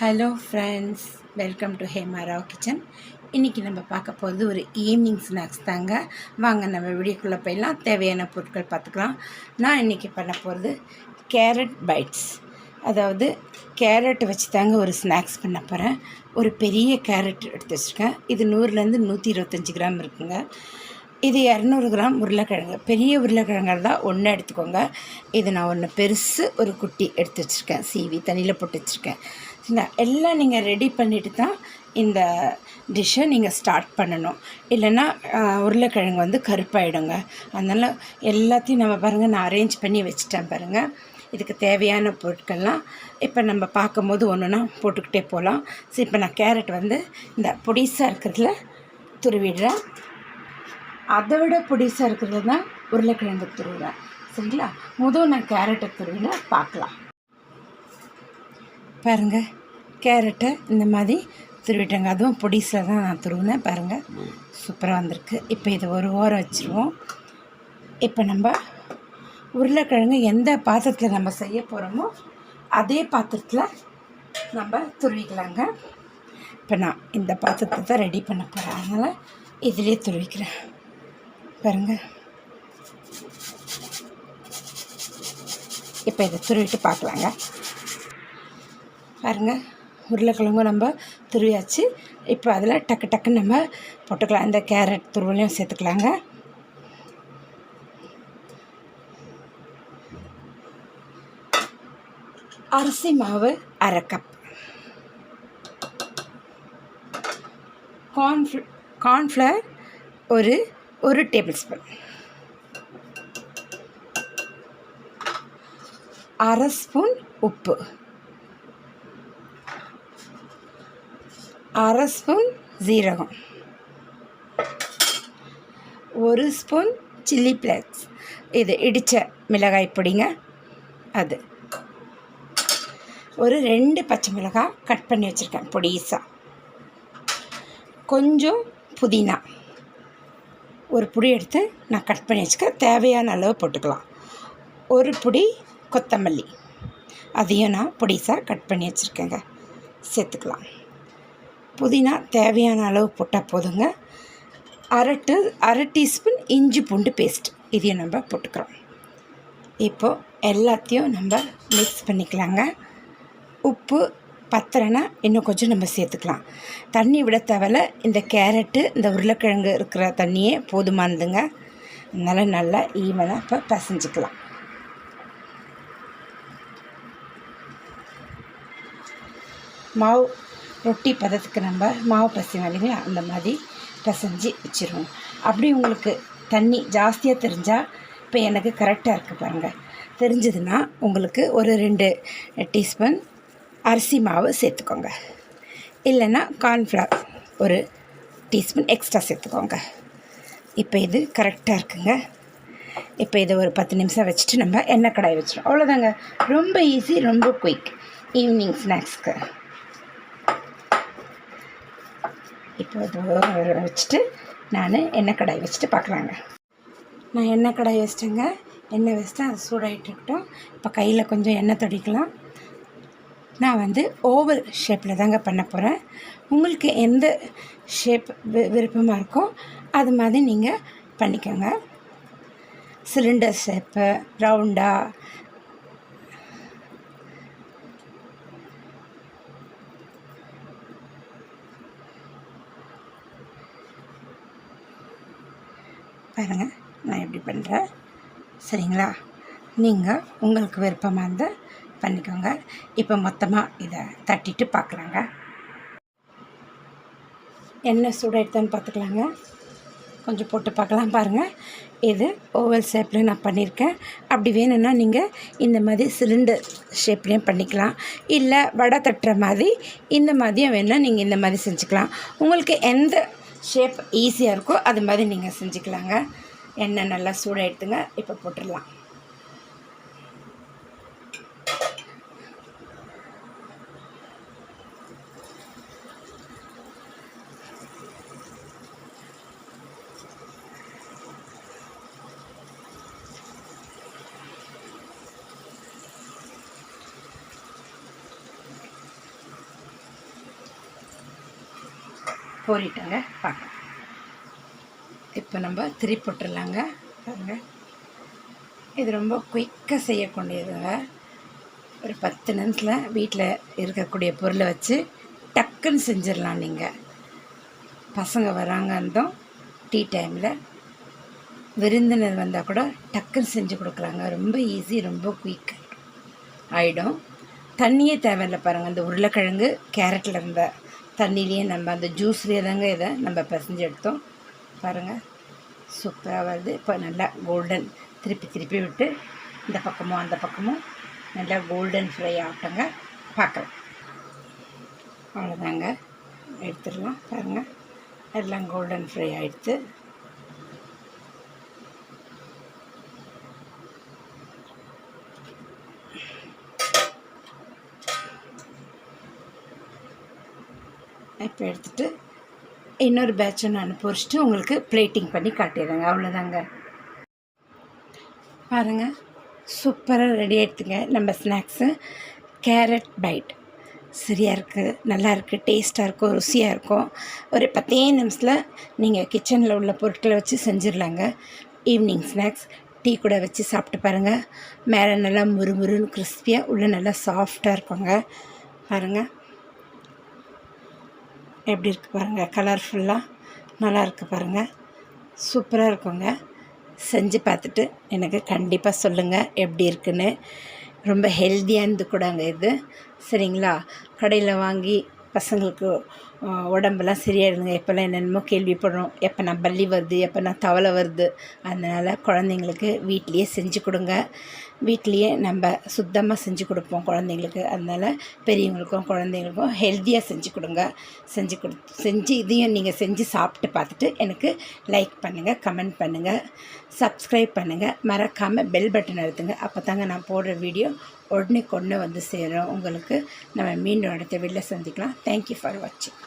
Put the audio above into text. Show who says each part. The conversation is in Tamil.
Speaker 1: Hello friends welcome to Hema Rao kitchen இன்றைக்கி நம்ம பார்க்க போகிறது ஒரு ஈவினிங் ஸ்நாக்ஸ் தாங்க. வாங்க நம்ம வீடியோக்குள்ளே போயிடலாம். தேவையான பொருட்கள் பார்த்துக்கலாம். நான் இன்றைக்கி பண்ண போகிறது கேரட் பைட்ஸ் அதாவது கேரட் வச்சு தாங்க ஒரு ஸ்நாக்ஸ் பண்ண போகிறேன் ஒரு பெரிய கேரட் எடுத்து வச்சுருக்கேன். இது நூறுலேருந்து நூற்றி இருபத்தஞ்சி கிராம் இருக்குங்க. இது இரநூறு கிராம் உருளைக்கிழங்கு. பெரிய உருளைக்கிழங்கு தான் ஒன்று எடுத்துக்கோங்க. இது நான் ஒன்று பெருசு ஒரு குட்டி எடுத்து வச்சுருக்கேன். சீவி தண்ணியில் போட்டு வச்சுருக்கேன். எல்லாம் நீங்கள் ரெடி பண்ணிவிட்டு தான் இந்த டிஷ்ஷை நீங்கள் ஸ்டார்ட் பண்ணணும். இல்லைன்னா உருளைக்கிழங்கு வந்து கருப்பாயிடுங்க. அதனால் எல்லாத்தையும் நம்ம பாருங்கள் நான் அரேஞ்ச் பண்ணி வச்சுட்டேன் பாருங்கள் இதுக்கு தேவையான பொருட்கள்லாம் இப்போ நம்ம பார்க்கும்போது ஒன்றுனா போட்டுக்கிட்டே போகலாம் சரி இப்போ நான் கேரட் வந்து இந்த பொடிசாக இருக்கிறதுல துருவிடுறேன். அதை விட பொடிசாக இருக்கிறது தான் உருளைக்கிழங்கு துருவுறேன். சரிங்களா? முதல் நான் கேரட்டை துருவினா பார்க்கலாம். பாருங்கள் கேரட்டை இந்த மாதிரி துருவிட்டேங்க அதுவும் பொடிசில் தான் நான் துருவினேன். பாருங்கள் சூப்பராக வந்திருக்கு. இப்போ இதை ஒரு ஓரம் வச்சுருவோம். இப்போ நம்ம உருளைக்கிழங்கு எந்த பாத்திரத்தில் நம்ம செய்ய போகிறோமோ அதே பாத்திரத்தில் நம்ம துருவிக்கலாங்க. இப்போ நான் இந்த பாத்திரத்தை தான் ரெடி பண்ண போகிறேன் அதனால் இதிலே துருவிக்கிறேன். பாருங்க. இப்போ இதை துருவிட்டு பார்க்கலாங்க பாருங்க உருளைக்கிழங்கு நம்ம துருவியாச்சு. இப்போ அதில் டக்கு டக்குன்னு நம்ம போட்டுக்கலாம். இந்த கேரட் துருவலையும் சேர்த்துக்கலாங்க. அரிசி மாவு அரை கப். கார்ன்ஃப்ள கார்ன்ஃப்ளவர் ஒரு ஒரு டேபிள் ஸ்பூன் அரை ஸ்பூன் உப்பு. அரை ஸ்பூன் ஜீரகம் ஒரு ஸ்பூன் சில்லி ஃப்ளேக்ஸ். இது இடித்த மிளகாய் பொடிங்க அது. ஒரு ரெண்டு பச்சை மிளகாய் கட் பண்ணி வச்சுருக்கேன் பொடிசா. கொஞ்சம் புதினா. ஒரு புடி எடுத்து நான் கட் பண்ணி வச்சுக்க தேவையான அளவு போட்டுக்கலாம். ஒரு புடி கொத்தமல்லி. அதையும் நான் பொடிசாக கட் பண்ணி வச்சுருக்கேங்க. சேர்த்துக்கலாம். புதினா தேவையான அளவு போட்டால் போதுங்க. அரை அரை டீஸ்பூன் இஞ்சி பூண்டு பேஸ்ட் இதையும் நம்ம போட்டுக்கிறோம். இப்போது எல்லாத்தையும் நம்ம மிக்ஸ் பண்ணிக்கலாங்க. உப்பு பத்திரனா இன்னும் கொஞ்சம் நம்ம சேர்த்துக்கலாம். தண்ணி விட தேவையில்ல இந்த கேரட்டு இந்த உருளைக்கிழங்கு இருக்கிற தண்ணியே போதுமானதுங்க. அதனால் நல்லா ஈவனாக இப்போ பசைஞ்சிக்கலாம். மாவு ரொட்டி பதத்துக்கு நம்ம மாவு பசைவோம் இல்லைங்களா அந்த மாதிரி பிசைஞ்சு வச்சுருவோம். அப்படி உங்களுக்கு தண்ணி ஜாஸ்தியாக தெரிஞ்சால் இப்போ எனக்கு கரெக்டாக இருக்குது பாருங்கள் தெரிஞ்சதுன்னா உங்களுக்கு ஒரு ரெண்டு டீஸ்பூன் அரிசி மாவு சேர்த்துக்கோங்க. இல்லைன்னா கார்ன்ஃப்ளவர் ஒரு டீஸ்பூன் எக்ஸ்ட்ரா சேர்த்துக்கோங்க. இப்போ இது கரெக்டாக இருக்குங்க. இப்போ இதை ஒரு பத்து நிமிஷம் வச்சுட்டு நம்ம எண்ணெய் கடாய் வச்சிடும் அவ்வளோதாங்க ரொம்ப ஈஸி ரொம்ப குயிக் ஈவினிங் ஸ்நாக்ஸ்க்கு இப்போ இது வச்சுட்டு நான் எண்ணெய் கடாய் வச்சுட்டு பார்க்கலாங்க. நான் எண்ணெய் கடாய் வச்சிட்டேங்க. எண்ணெய் வச்சுட்டு அது சூடாகிட்டு இருக்கட்டும். இப்போ கையில் கொஞ்சம் எண்ணெய் தொடிக்கலாம். நான் வந்து ஓவல் ஷேப்பில் தாங்க பண்ண போகிறேன். உங்களுக்கு எந்த ஷேப் வி- விருப்பமாக இருக்கோ அது மாதிரி நீங்கள் பண்ணிக்கோங்க. சிலிண்டர் ஷேப்பு ரவுண்டாக பாருங்கள் நான் எப்படி பண்ணுறேன் சரிங்களா? நீங்கள் உங்களுக்கு விருப்பமாக இருந்தால் பண்ணிக்கோங்க. இப்போ மொத்தமாக இதை தட்டிட்டு பார்க்கலாங்க எண்ணெய் சூடாயிடுதான்னு பார்த்துக்கலாங்க கொஞ்சம் போட்டு பார்க்கலாம் பாருங்கள் இது ஓவல் ஷேப்பில் நான் பண்ணியிருக்கேன் அப்படி வேணும்னா நீங்கள் இந்த மாதிரி சிலிண்டர் ஷேப்லேயும் பண்ணிக்கலாம். இல்லை வடை தட்டுற மாதிரி இந்த மாதிரியும் வேணால் நீங்கள் இந்த மாதிரி செஞ்சுக்கலாம். உங்களுக்கு எந்த ஷேப் ஈஸியாக இருக்கோ அது மாதிரி நீங்கள் செஞ்சுக்கலாங்க. எண்ணெய் நல்லா சூடாக எடுத்துங்க இப்போ போட்டுடலாம். போரிட்டங்க பார்க்கலாம் இப்போ நம்ம திரி போட்டுடலாங்க பாருங்கள் இது ரொம்ப குயிக்காக செய்யக்கூடியதுங்க. ஒரு பத்து நிமிஷத்தில் வீட்டில் இருக்கக்கூடிய பொருளை வச்சு டக்குன்னு செஞ்சிடலாம் நீங்கள் பசங்க வராங்கன்றதும் டீ டைமில். விருந்தினர் வந்தால் கூட டக்குன்னு செஞ்சு கொடுக்குறாங்க ரொம்ப ஈஸி ரொம்ப குயிக் ஆகிடும் தண்ணியே தேவையில்லை பாருங்கள் அந்த உருளைக்கிழங்கு கேரட்டில் இருந்த தண்ணியிலேயே நம்ம அந்த ஜூஸ்லேயே தாங்க இதை நம்ம பிசைஞ்சு எடுத்தோம். பாருங்கள் சூப்பராக வருது. இப்போ நல்லா கோல்டன் திருப்பி திருப்பி விட்டு இந்த பக்கமும் அந்த பக்கமும் நல்லா கோல்டன் ஃப்ரை ஆகட்டங்க. பார்க்கலாம். அவ்வளோதாங்க எடுத்துடலாம். பாருங்கள் எல்லாம் கோல்டன் ஃப்ரை ஆகிடுத்து இப்போ எடுத்துகிட்டு இன்னொரு பேட்சை நான் பொறிச்சிட்டு உங்களுக்கு பிளேட்டிங் பண்ணி காட்டிடுறேங்க. அவ்வளோதாங்க பாருங்கள் சூப்பராக ரெடி ஆகிடுதுங்க நம்ம ஸ்நாக்ஸு கேரட் பைட் சரியாக இருக்குது நல்லா இருக்குது டேஸ்ட்டாக இருக்கும் ருசியாக இருக்கும். ஒரு பத்தே நிமிஷத்தில் நீங்கள் கிச்சனில் உள்ள பொருட்களை வச்சு செஞ்சிடலாங்க. ஈவினிங் ஸ்நாக்ஸ் டீ கூட வச்சு சாப்பிட்டு பாருங்கள் மேலே நல்லா முறுமுறுன்னு கிறிஸ்பியாக உள்ளே நல்லா சாஃப்டாக இருக்குங்க. பாருங்கள் எப்படி இருக்குது பாருங்கள் கலர்ஃபுல்லாக நல்லா இருக்குது பாருங்கள் சூப்பராக இருக்குங்க. செஞ்சு பார்த்துட்டு எனக்கு கண்டிப்பாக சொல்லுங்கள் எப்படி இருக்குன்னு. ரொம்ப ஹெல்த்தியானது கூடாங்க இது. சரிங்களா? கடையில் வாங்கி பசங்களுக்கு உடம்பெல்லாம் சரியாயிடுங்க எப்போல்லாம் என்னென்னமோ கேள்விப்படுறோம். எப்போ நான் பள்ளி வருது எப்போ நான் தவளை வருது. அதனால் குழந்தைங்களுக்கு வீட்லேயே செஞ்சு கொடுங்க. வீட்லேயே நம்ம சுத்தமாக செஞ்சு கொடுப்போம் குழந்தைங்களுக்கு. அதனால் பெரியவங்களுக்கும் குழந்தைங்களுக்கும் ஹெல்த்தியாக செஞ்சு கொடுங்க. செஞ்சு கொடு செஞ்சு இதையும் நீங்கள் செஞ்சு சாப்பிட்டு பார்த்துட்டு எனக்கு லைக் பண்ணுங்கள் கமெண்ட் பண்ணுங்கள் சப்ஸ்கிரைப் பண்ணுங்கள் மறக்காமல் பெல் பட்டன் அழுத்துங்க. அப்போ தாங்க நான் போடுற வீடியோ உடனே கொண்டு வந்து சேரும். உங்களுக்கு நம்ம மீண்டும் அடுத்த வீட்டில் சந்திக்கலாம். தேங்க்யூ ஃபார் வாட்சிங்